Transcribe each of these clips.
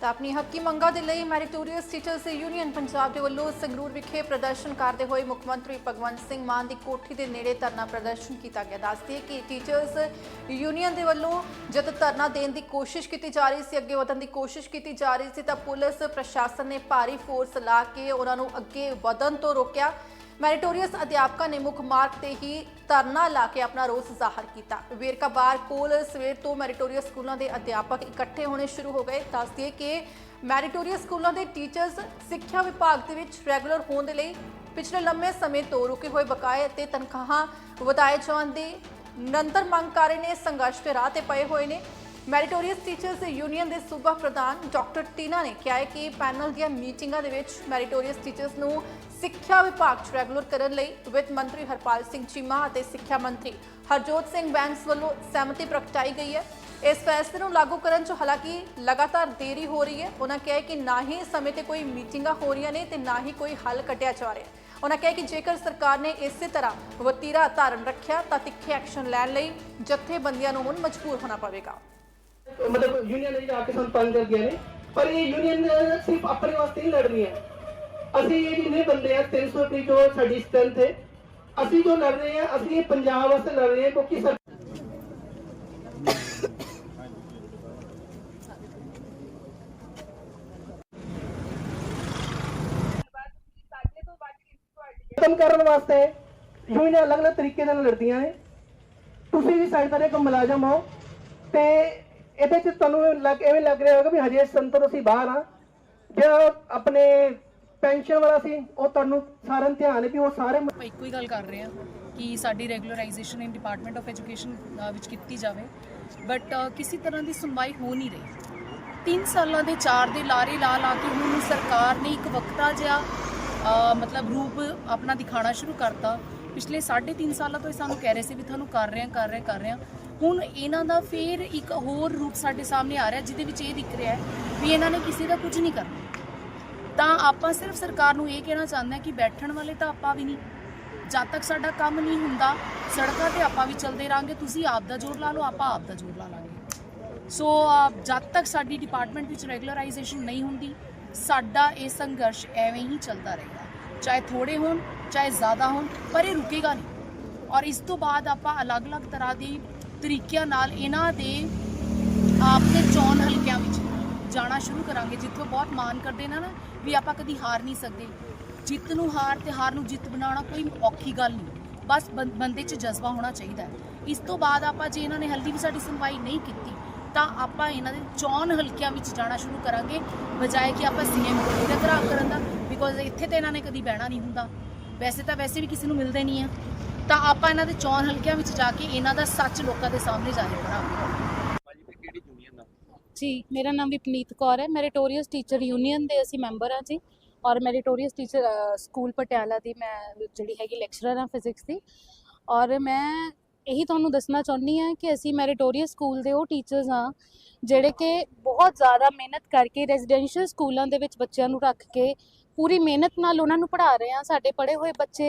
ਤਾਂ ਆਪਣੀ ਹੱਕੀ ਮੰਗਾਂ ਦੇ ਲਈ ਮੈਰੀਟੋਰੀਅਸ ਟੀਚਰਸ ਯੂਨੀਅਨ ਪੰਜਾਬ ਦੇ ਵੱਲੋਂ ਸੰਗਰੂਰ ਵਿਖੇ ਪ੍ਰਦਰਸ਼ਨ ਕਰਦੇ ਹੋਏ ਮੁੱਖ ਮੰਤਰੀ ਭਗਵੰਤ ਸਿੰਘ ਮਾਨ ਦੀ ਕੋਠੀ ਦੇ ਨੇੜੇ ਧਰਨਾ ਪ੍ਰਦਰਸ਼ਨ ਕੀਤਾ ਗਿਆ। ਦੱਸਦੀ ਹੈ ਕਿ ਟੀਚਰਸ ਯੂਨੀਅਨ ਦੇ ਵੱਲੋਂ ਜਦ ਧਰਨਾ ਦੇਣ ਦੀ ਕੋਸ਼ਿਸ਼ ਕੀਤੀ ਜਾ ਰਹੀ ਸੀ, ਅੱਗੇ ਵਧਣ ਦੀ ਕੋਸ਼ਿਸ਼ ਕੀਤੀ ਜਾ ਰਹੀ ਸੀ, ਤਾਂ ਪੁਲਿਸ ਪ੍ਰਸ਼ਾਸਨ ਨੇ ਭਾਰੀ ਫੋਰਸ ਲਾ ਕੇ ਉਹਨਾਂ ਨੂੰ ਅੱਗੇ ਵਧਣ ਤੋਂ ਰੋਕਿਆ। ਮੈਰੀਟੋਰੀਅਸ ਅਧਿਆਪਕਾਂ ਨੇ ਮੁੱਖ ਮਾਰਗ ਤੇ ਹੀ ਧਰਨਾ ਲਾ ਕੇ ਆਪਣਾ ਰੋਸ ਜ਼ਾਹਰ ਕੀਤਾ। ਵੇਰਕਾ ਬਾਰ ਕੋਲ ਸਵੇਰ ਤੋਂ ਮੈਰੀਟੋਰੀਅਸ ਸਕੂਲਾਂ ਦੇ ਅਧਿਆਪਕ ਇਕੱਠੇ ਹੋਣੇ ਸ਼ੁਰੂ ਹੋ ਗਏ। ਦੱਸਦੀਏ ਕਿ ਮੈਰੀਟੋਰੀਅਸ ਸਕੂਲਾਂ ਦੇ ਟੀਚਰਸ ਸਿੱਖਿਆ ਵਿਭਾਗ ਦੇ ਵਿੱਚ ਰੈਗੂਲਰ ਹੋਣ ਦੇ ਲਈ ਪਿਛਲੇ ਲੰਮੇ ਸਮੇਂ ਤੋਂ ਰੁਕੇ ਹੋਏ ਬਕਾਏ ਅਤੇ ਤਨਖਾਹਾਂ ਵਧਾਏ ਜਾਣ ਦੀ ਨਿਰੰਤਰ ਮੰਗ ਕਰ ਰਹੇ ਨੇ। ਸੰਘਰਸ਼ ਦੇ ਰਾਹ ਤੇ ਪਏ ਹੋਏ ਨੇ। ਮੈਰੀਟੋਰੀਅਸ ਟੀਚਰਸ ਯੂਨੀਅਨ ਦੇ ਸੂਬਾ ਪ੍ਰਧਾਨ ਡਾਕਟਰ ਟੀਨਾ ਨੇ ਕਿਹਾ ਹੈ ਕਿ ਪੈਨਲ ਦੀਆਂ ਮੀਟਿੰਗਾਂ ਦੇ ਵਿੱਚ ਮੈਰੀਟੋਰੀਅਸ ਟੀਚਰਸ ਨੂੰ ਸਿੱਖਿਆ ਵਿਭਾਗ 'ਚ ਰੈਗੂਲਰ ਕਰਨ ਲਈ ਵਿੱਤ ਮੰਤਰੀ ਹਰਪਾਲ ਸਿੰਘ ਚੀਮਾ ਅਤੇ ਸਿੱਖਿਆ ਮੰਤਰੀ ਹਰਜੋਤ ਸਿੰਘ ਬੈਂਸ ਵੱਲੋਂ ਸਹਿਮਤੀ ਪ੍ਰਗਟਾਈ ਗਈ ਹੈ। ਇਸ ਫੈਸਲੇ ਨੂੰ ਲਾਗੂ ਕਰਨ 'ਚ ਹਾਲਾਂਕਿ ਲਗਾਤਾਰ ਦੇਰੀ ਹੋ ਰਹੀ ਹੈ। ਉਹਨਾਂ ਕਿਹਾ ਕਿ ਨਾ ਹੀ ਸਮੇਂ ਤੇ ਕੋਈ ਮੀਟਿੰਗਾਂ ਹੋ ਰਹੀਆਂ ਨੇ ਤੇ ਨਾ ਹੀ ਕੋਈ ਹੱਲ ਕੱਢਿਆ ਜਾ ਰਿਹਾ। ਉਹਨਾਂ ਕਿਹਾ ਕਿ ਜੇਕਰ ਸਰਕਾਰ ਨੇ ਇਸੇ ਤਰ੍ਹਾਂ ਵਤੀਰਾ ਧਾਰਨ ਰੱਖਿਆ ਤਾਂ ਤਿੱਖੇ ਐਕਸ਼ਨ ਲੈਣ ਲਈ ਜਥੇਬੰਦੀਆਂ ਨੂੰ ਹੁਣ ਮਜਬੂਰ ਹੋਣਾ ਪਵੇਗਾ। ਮਤਲਬ ਯੂਨੀਅਨ ਨੇ ਜਾ ਕੇ ਸਾਨੂੰ ਤੰਗ ਕਰ ਨੇ। ਪਰ ਇਹ ਯੂਨੀਅਨ ਸਿਰਫ ਆਪਣੇ ਵਾਸਤੇ ਨਹੀਂ ਲੜ ਹੈ। ਅਸੀਂ ਇਹ ਜਿੰਨੇ ਬੰਦੇ ਆ 300 ਦੀ ਜੋ ਸਾਡੀ ਸਟਰੈਂਥ ਹੈ, ਅਸੀਂ ਜੋ ਲੜ ਰਹੇ ਹਾਂ ਅਸੀਂ ਇਹ ਪੰਜਾਬ ਵਾਸਤੇ ਲੜ ਰਹੇ ਹਾਂ ਕਿਉਂਕਿ ਸਰ ਖਤਮ ਕਰਨ ਵਾਸਤੇ ਯੂਨੀਅਨ ਅਲੱਗ-ਅਲੱਗ ਤਰੀਕੇ ਨਾਲ ਲੜਦੀਆਂ ਨੇ। ਤੁਸੀਂ ਵੀ ਸਾਡੇ ਤਰ੍ਹਾਂ ਇੱਕ ਮੁਲਾਜ਼ਮ ਹੋ ਤੇ ਇਹਦੇ ਚ ਤੁਹਾਨੂੰ ਲੱਗ ਐਵੇਂ ਲੱਗ ਰਿਹਾ ਹੋਗਾ ਵੀ ਹਜੇ ਸੰਤਰ ਅਸੀਂ ਬਾਹਰ ਆ ਜਿਹੜਾ ਆਪਣੇ ਪੈਨਸ਼ਨ ਵਾਲਾ ਸੀ ਉਹ ਤੁਹਾਨੂੰ ਸਾਰਿਆਂ ਧਿਆਨ ਹੈ ਵੀ ਉਹ ਸਾਰੇ ਆਪਾਂ ਇੱਕੋ ਹੀ ਗੱਲ ਕਰ ਰਹੇ ਹਾਂ ਕਿ ਸਾਡੀ regularisation in department of education ਵਿੱਚ ਕੀਤੀ ਜਾਵੇ। ਬਟ ਕਿਸੇ ਤਰ੍ਹਾਂ ਦੀ ਸੁਣਵਾਈ ਹੋ ਨਹੀਂ ਰਹੀ। 3 ਸਾਲਾਂ ਦੇ ਚਾਰ ਦੇ ਲਾਰੇ ਲਾ ਲਾ ਕੇ ਹੁਣ ਸਰਕਾਰ ਨੇ ਇੱਕ ਵਕਤਾ ਜਿਹਾ ਅ, ਮਤਲਬ ਰੂਪ ਆਪਣਾ ਦਿਖਾਣਾ ਸ਼ੁਰੂ ਕਰਤਾ। ਪਿਛਲੇ 3.5 ਸਾਲਾਂ ਤੋਂ ਇਹ ਸਾਨੂੰ ਕਹਿ ਰਹੇ ਸੀ ਵੀ ਤੁਹਾਨੂੰ ਕਰ ਰਹੇ ਹਾਂ ਕਰ ਰਹੇ ਹਾਂ, ਕਰ ਰਹੇ ਹਾਂ। ਹੁਣ ਇਹਨਾਂ ਦਾ ਫੇਰ ਇੱਕ ਹੋਰ ਰੂਪ ਸਾਡੇ ਸਾਹਮਣੇ ਆ ਰਿਹਾ, ਜਿਹਦੇ ਵਿੱਚ ਇਹ ਦਿਖ ਰਿਹਾ ਹੈ ਵੀ ਇਹਨਾਂ ਨੇ ਕਿਸੇ ਦਾ ਕੁਝ ਨਹੀਂ ਕਰਨਾ। ਤਾਂ ਆਪਾਂ ਸਿਰਫ ਸਰਕਾਰ ਨੂੰ ਇਹ ਕਹਿਣਾ ਚਾਹੁੰਦੇ ਹਾਂ ਕਿ ਬੈਠਣ ਵਾਲੇ ਤਾਂ ਆਪਾਂ ਵੀ ਨਹੀਂ। ਜਦ ਤੱਕ ਸਾਡਾ ਕੰਮ ਨਹੀਂ ਹੁੰਦਾ, ਸੜਕਾਂ ਤੇ ਆਪਾਂ ਵੀ ਚੱਲਦੇ ਰਾਂਗੇ ਤੁਸੀਂ ਆਪ ਦਾ ਜ਼ੋਰ ਲਾ ਲਓ, ਆਪਾਂ ਆਪ ਦਾ ਜ਼ੋਰ ਲਾ ਲਾਂਗੇ। ਸੋ ਜਦ ਤੱਕ ਸਾਡੀ ਡਿਪਾਰਟਮੈਂਟ ਵਿੱਚ ਰੈਗੂਲਰਾਈਜੇਸ਼ਨ ਨਹੀਂ ਹੁੰਦੀ, ਸਾਡਾ ਇਹ ਸੰਘਰਸ਼ ਐਵੇਂ ਹੀ ਚੱਲਦਾ ਰਹੇਗਾ। ਚਾਹੇ ਥੋੜੇ ਹੋਣ, ਚਾਹੇ ਜ਼ਿਆਦਾ ਹੋਣ, ਪਰ ਇਹ ਰੁਕੇਗਾ ਨਹੀਂ। ਔਰ ਇਸ ਤੋਂ ਬਾਅਦ ਆਪਾਂ ਅਲੱਗ-ਅਲੱਗ ਤਰ੍ਹਾਂ ਦੀ ਤਰੀਕਿਆਂ ਨਾਲ ਇਹਨਾਂ ਦੇ ਆਪ ਦੇ ਚੋਣ ਹਲਕਿਆਂ ਵਿੱਚ ਜਾਣਾ ਸ਼ੁਰੂ ਕਰਾਂਗੇ, ਜਿੱਥੋਂ ਬਹੁਤ ਮਾਣ ਕਰਦੇ ਨੇ ਨਾ ਵੀ ਆਪਾਂ ਕਦੀ ਹਾਰ ਨਹੀਂ ਸਕਦੇ। ਜਿੱਤ ਨੂੰ ਹਾਰ ਤੇ ਹਾਰ ਨੂੰ ਜਿੱਤ ਬਣਾਉਣਾ ਕੋਈ ਔਖੀ ਗੱਲ ਨਹੀਂ। ਬਸ ਬੰ- ਬੰਦੇ 'ਚ ਜਜ਼ਬਾ ਹੋਣਾ ਚਾਹੀਦਾ ਹੈ। ਇਸ ਤੋਂ ਬਾਅਦ ਆਪਾਂ ਜੇ ਇਹਨਾਂ ਨੇ ਹਲਦੀ ਵੀ ਸਾਡੀ ਸੁਣਵਾਈ ਨਹੀਂ ਕੀਤੀ, ਤਾਂ ਆਪਾਂ ਇਹਨਾਂ ਦੇ ਚੋਣ ਹਲਕਿਆਂ ਵਿੱਚ ਜਾਣਾ ਸ਼ੁਰੂ ਕਰਾਂਗੇ, ਬਜਾਏ ਕਿ ਆਪਾਂ ਸੀਐਮ ਕੋਲ ਦੇ ਘਰਾਵ ਕਰਨ ਦਾ ਬਿਕੋਜ਼ ਇੱਥੇ ਤੇ ਇਹਨਾਂ ਨੇ ਕਦੀ ਬਹਿਣਾ ਨਹੀਂ ਹੁੰਦਾ। ਵੈਸੇ ਤਾਂ ਵੈਸੇ ਵੀ ਕਿਸੇ ਨੂੰ ਮਿਲਦੇ ਨਹੀਂ ਆ। ਤਾਂ ਆਪਾਂ ਇਹਨਾਂ ਦੇ ਚੋਣ ਹਲਕਿਆਂ ਵਿੱਚ ਜਾ ਕੇ ਇਹਨਾਂ ਦਾ ਸੱਚ ਲੋਕਾਂ ਦੇ ਸਾਹਮਣੇ ਜ਼ਾਹਿਰ ਕਰਾਂਗੇ ਜੀ ਮੇਰਾ ਨਾਮ ਵਿਪਨੀਤ ਕੌਰ ਹੈ। ਮੈਰੀਟੋਰੀਅਸ ਟੀਚਰ ਯੂਨੀਅਨ ਦੇ ਅਸੀਂ ਮੈਂਬਰ ਹਾਂ ਜੀ। ਔਰ ਮੈਰੀਟੋਰੀਅਸ ਟੀਚਰ ਸਕੂਲ ਪਟਿਆਲਾ ਦੀ ਮੈਂ ਜਿਹੜੀ ਹੈਗੀ ਲੈਕਚਰਰ ਹਾਂ ਫਿਜ਼ਿਕਸ ਦੀ। ਔਰ ਮੈਂ ਇਹੀ ਤੁਹਾਨੂੰ ਦੱਸਣਾ ਚਾਹੁੰਦੀ ਹਾਂ ਕਿ ਅਸੀਂ ਮੈਰੀਟੋਰੀਅਸ ਸਕੂਲ ਦੇ ਉਹ ਟੀਚਰਸ ਹਾਂ, ਜਿਹੜੇ ਕਿ ਬਹੁਤ ਜ਼ਿਆਦਾ ਮਿਹਨਤ ਕਰਕੇ ਰੈਜ਼ੀਡੈਂਸ਼ੀਅਲ ਸਕੂਲਾਂ ਦੇ ਵਿੱਚ ਬੱਚਿਆਂ ਨੂੰ ਰੱਖ ਕੇ ਪੂਰੀ ਮਿਹਨਤ ਨਾਲ ਉਹਨਾਂ ਨੂੰ ਪੜ੍ਹਾ ਰਹੇ ਹਾਂ। ਸਾਡੇ ਪੜ੍ਹੇ ਹੋਏ ਬੱਚੇ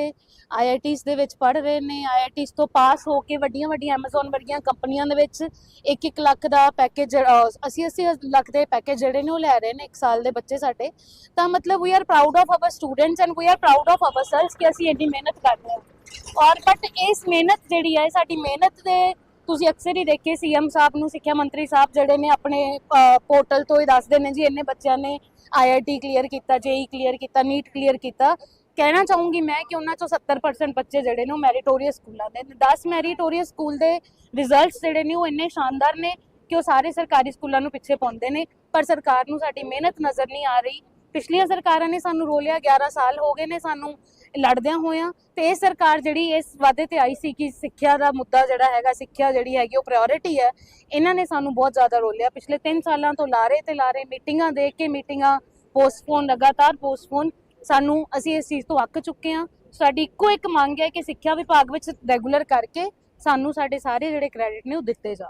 ਆਈਆਈਟੀਜ਼ ਦੇ ਵਿੱਚ ਪੜ੍ਹ ਰਹੇ ਨੇ ਆਈਆਈਟੀਜ਼ ਤੋਂ ਪਾਸ ਹੋ ਕੇ ਵੱਡੀਆਂ ਵੱਡੀਆਂ ਐਮਾਜ਼ਨ ਵਰਗੀਆਂ ਕੰਪਨੀਆਂ ਦੇ ਵਿੱਚ 1-1 ਲੱਖ ਦਾ ਪੈਕੇਜ 80-80 ਲੱਖ ਦੇ ਪੈਕੇਜ ਜਿਹੜੇ ਨੇ ਉਹ ਲੈ ਰਹੇ ਨੇ ਇੱਕ ਸਾਲ ਦੇ ਬੱਚੇ ਸਾਡੇ। ਤਾਂ ਮਤਲਬ we are proud of our students and we are proud of ourselves ਕਿ ਅਸੀਂ ਇੰਨੀ ਮਿਹਨਤ ਕਰ ਰਹੇ ਹਾਂ। ਔਰ ਬਟ ਇਸ ਮਿਹਨਤ ਜਿਹੜੀ ਹੈ ਸਾਡੀ ਮਿਹਨਤ ਦੇ ਤੁਸੀਂ ਅਕਸਰ ਹੀ ਦੇਖੇ, ਸੀਐਮ ਸਾਹਿਬ ਨੂੰ, ਸਿੱਖਿਆ ਮੰਤਰੀ ਸਾਹਿਬ ਜਿਹੜੇ ਨੇ ਆਪਣੇ ਪੋਰਟਲ ਤੋਂ ਹੀ ਦੱਸਦੇ ਨੇ ਜੀ, ਇੰਨੇ ਬੱਚਿਆਂ ਨੇ ਆਈਆਈਟੀ ਕਲੀਅਰ ਕੀਤਾ ਜੇਈ ਕਲੀਅਰ ਕੀਤਾ ਨੀਟ ਕਲੀਅਰ ਕੀਤਾ। ਕਹਿਣਾ ਚਾਹੂੰਗੀ ਮੈਂ ਕਿ ਉਹਨਾਂ ਚੋਂ 70% ਬੱਚੇ ਜਿਹੜੇ ਨੇ ਉਹ ਮੈਰੀਟੋਰੀਅਸ ਸਕੂਲਾਂ ਦੇ ਨੇ। 10 ਮੈਰੀਟੋਰੀਅਸ ਸਕੂਲ ਦੇ ਰਿਜ਼ਲਟਸ ਜਿਹੜੇ ਨੇ ਉਹ ਇੰਨੇ ਸ਼ਾਨਦਾਰ ਨੇ ਕਿ ਉਹ ਸਾਰੇ ਸਰਕਾਰੀ ਸਕੂਲਾਂ ਨੂੰ ਪਿੱਛੇ ਪਾਉਂਦੇ ਨੇ। ਪਰ ਸਰਕਾਰ ਨੂੰ ਸਾਡੀ ਮਿਹਨਤ ਨਜ਼ਰ ਨਹੀਂ ਆ ਰਹੀ। ਪਿਛਲੀਆਂ ਸਰਕਾਰਾਂ ਨੇ ਸਾਨੂੰ ਰੋਲਿਆ 11 ਸਾਲ ਹੋ ਗਏ ਨੇ ਸਾਨੂੰ। ਲੜਦਿਆਂ ਹੋਇਆਂ ਤੇ ਇਹ ਸਰਕਾਰ ਜਿਹੜੀ ਇਸ ਵਾਅਦੇ ਤੇ ਆਈ ਸੀ ਕਿ ਸਿੱਖਿਆ ਦਾ ਮੁੱਦਾ ਜਿਹੜਾ ਹੈਗਾ, ਸਿੱਖਿਆ ਜਿਹੜੀ ਹੈਗੀ ਉਹ ਪ੍ਰਾਇੋਰਟੀ ਹੈ, ਇਹਨਾਂ ਨੇ ਸਾਨੂੰ ਬਹੁਤ ਜ਼ਿਆਦਾ ਰੋਲਿਆ। ਪਿਛਲੇ 3 ਸਾਲਾਂ ਤੋਂ ਲਾਰੇ ਤੇ ਲਾਰੇ ਮੀਟਿੰਗਾਂ ਦੇ ਕੇ ਮੀਟਿੰਗਾਂ ਪੋਸਟਪੋਨ ਲਗਾਤਾਰ ਪੋਸਟਪੋਨ ਸਾਨੂੰ ਅਸੀਂ ਇਸ ਚੀਜ਼ ਤੋਂ ਅੱਕ ਚੁੱਕੇ ਹਾਂ। ਸਾਡੀ ਇੱਕੋ ਇੱਕ ਮੰਗ ਹੈ ਕਿ ਸਿੱਖਿਆ ਵਿਭਾਗ ਵਿੱਚ ਰੈਗੂਲਰ ਕਰਕੇ ਸਾਨੂੰ ਸਾਡੇ ਸਾਰੇ ਜਿਹੜੇ ਕ੍ਰੈਡਿਟ ਨੇ ਉਹ ਦਿੱਤੇ ਜਾਣ।